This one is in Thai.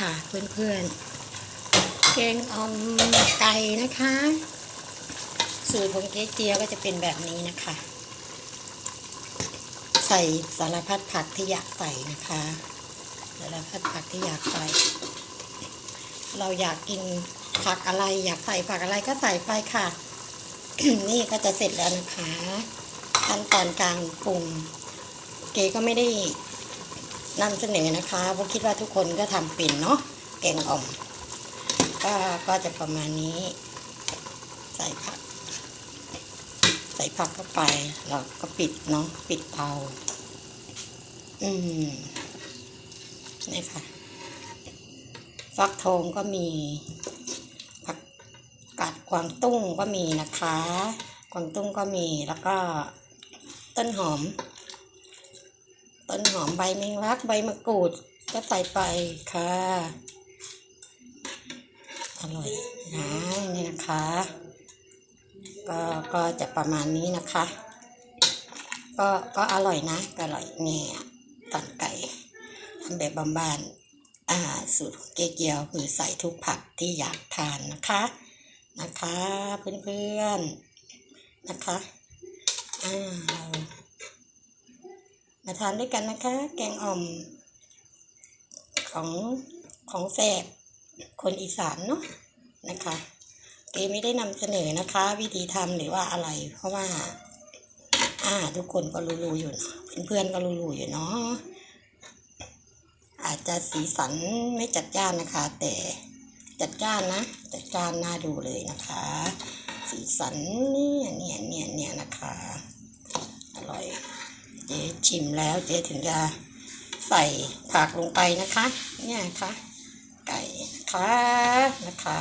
ค่ะเพื่อนๆแกงอ่อมไก่นะคะ สูตรของเจ๊เจียก็จะเป็นแบบนี้นะคะ ใส่สารพัดผักที่อยากใส่นะคะสารพัดผักที่อยากใส่ เราอยากกินผักอะไรอยากใส่ผักอะไรก็ใส่ไปค่ะ นี่ก็จะเสร็จแล้วนะคะขั้นตอนการปรุง เก๋ก็ไม่ได้ นำเสนอนะคะเพราะคิดว่าทุกคนก็ทำเป็นเนาะแกงอ่อมก็ก็จะประมาณนี้ ใส่ผัก ใส่ผักเข้าไปแล้วก็ปิดเนาะปิดเตาอืมนี่ค่ะ ฟักทองก็มี ผักกาดกวางตุ้งก็มีนะคะ กวางตุ้งก็มีแล้วก็ต้นหอม ต้นหอมใบแมงลักใบมะกรูดก็ใส่ไปค่ะ อร่อยนะนี่นะคะ ก็ก็จะประมาณนี้นะคะ ก็ก็อร่อยนะก็อร่อยเนี่ยตอนไก่ทำแบบบานๆอ่าสูตรของเกเกียวคือใส่ทุกผักที่อยากทานนะคะนะคะเพื่อนๆนะคะอ่า มาทานด้วยกันนะคะ แกงอ่อม ของของแสบคนอีสานเนาะนะคะเกไม่ได้นำเสนอนะคะ วิธีทำหรือว่าอะไร เพราะว่า อ่า ทุกคนก็รู้ๆอยู่เนาะเพื่อนๆก็รู้ๆอยู่เนาะอาจจะสีสันไม่จัดจ้านนะคะ แต่จัดจ้านนะ จัดจ้านน่าดูเลยนะคะ สีสันเนี่ยเนี่ยเนี่ยเนี่ยนะคะ อร่อย เจ๊ ชิมแล้วเจ๊ถึงจะใส่ผักลงไปนะคะ เนี่ยค่ะ ไก่นะคะนะคะ